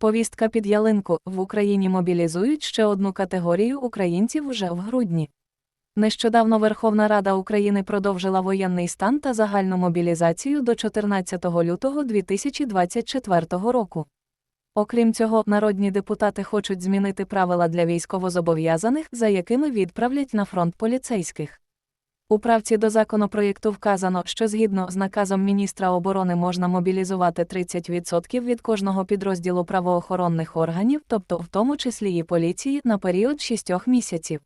Повістка під ялинку в Україні мобілізують ще одну категорію українців вже в грудні. Нещодавно Верховна Рада України продовжила воєнний стан та загальну мобілізацію до 14 лютого 2024 року. Окрім цього, народні депутати хочуть змінити правила для військовозобов'язаних, за якими відправлять на фронт поліцейських. У правці до законопроєкту вказано, що згідно з наказом міністра оборони можна мобілізувати 30% від кожного підрозділу правоохоронних органів, тобто в тому числі і поліції, на період 6 місяців.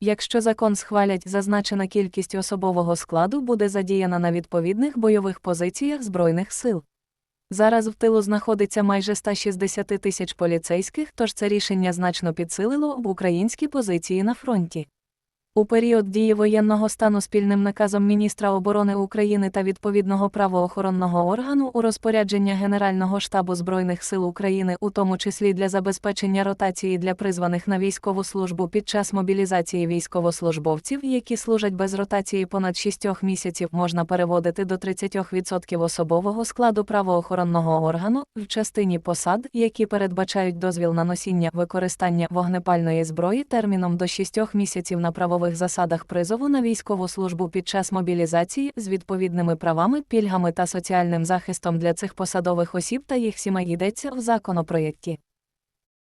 Якщо закон схвалять, зазначена кількість особового складу буде задіяна на відповідних бойових позиціях Збройних сил. Зараз в тилу знаходиться майже 160 тисяч поліцейських, тож це рішення значно підсилило в українські позиції на фронті. У період дії воєнного стану спільним наказом міністра оборони України та відповідного правоохоронного органу у розпорядження Генерального штабу Збройних сил України, у тому числі для забезпечення ротації для призваних на військову службу під час мобілізації військовослужбовців, які служать без ротації понад 6 місяців, можна переводити до 30% особового складу правоохоронного органу в частині посад, які передбачають дозвіл на носіння використання вогнепальної зброї терміном до 6 місяців на правових засадах призову на військову службу під час мобілізації з відповідними правами, пільгами та соціальним захистом для цих посадових осіб та їх сімей йдеться в законопроєкті.